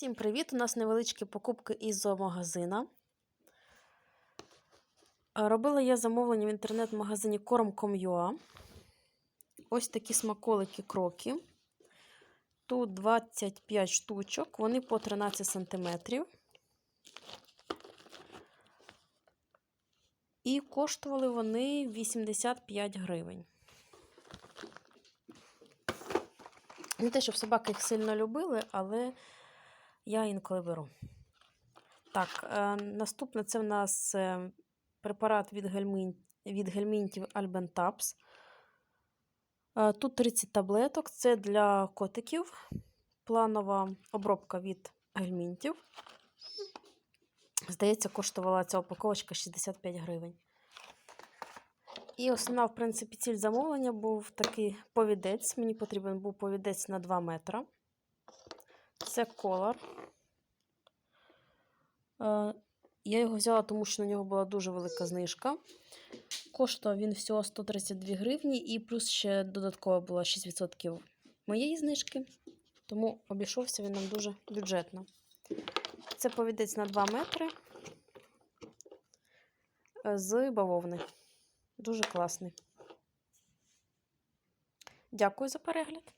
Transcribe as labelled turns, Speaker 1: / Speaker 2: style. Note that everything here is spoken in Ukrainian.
Speaker 1: Всім привіт! У нас невеличкі покупки із зоомагазина. Е, Робила я замовлення в інтернет-магазині Korm.com.ua. Ось такі смаколики кроки. Тут 25 штучок, вони по 13 см. І коштували вони 85 гривень. Не те, щоб собаки їх сильно любили, але я інколи беру. Так, е, наступне це в нас е, препарат від, гельмін... від гельмінтів. Е, тут 30 таблеток. Це для котиків. Планова обробка від гельмінтів. Здається, коштувала ця упаковочка 65 гривень. І основна, в принципі, ціль замовлення був такий повідець. Мені потрібен був повідець на 2 метри. Це колор. Е, Я його взяла, тому що на нього була дуже велика знижка. Коштував він всього 132 гривні, і плюс ще додатково було 6% моєї знижки. Тому обійшовся він нам дуже бюджетно. Це повідець на 2 метри е, з бавовни. Дуже класний. Дякую за перегляд.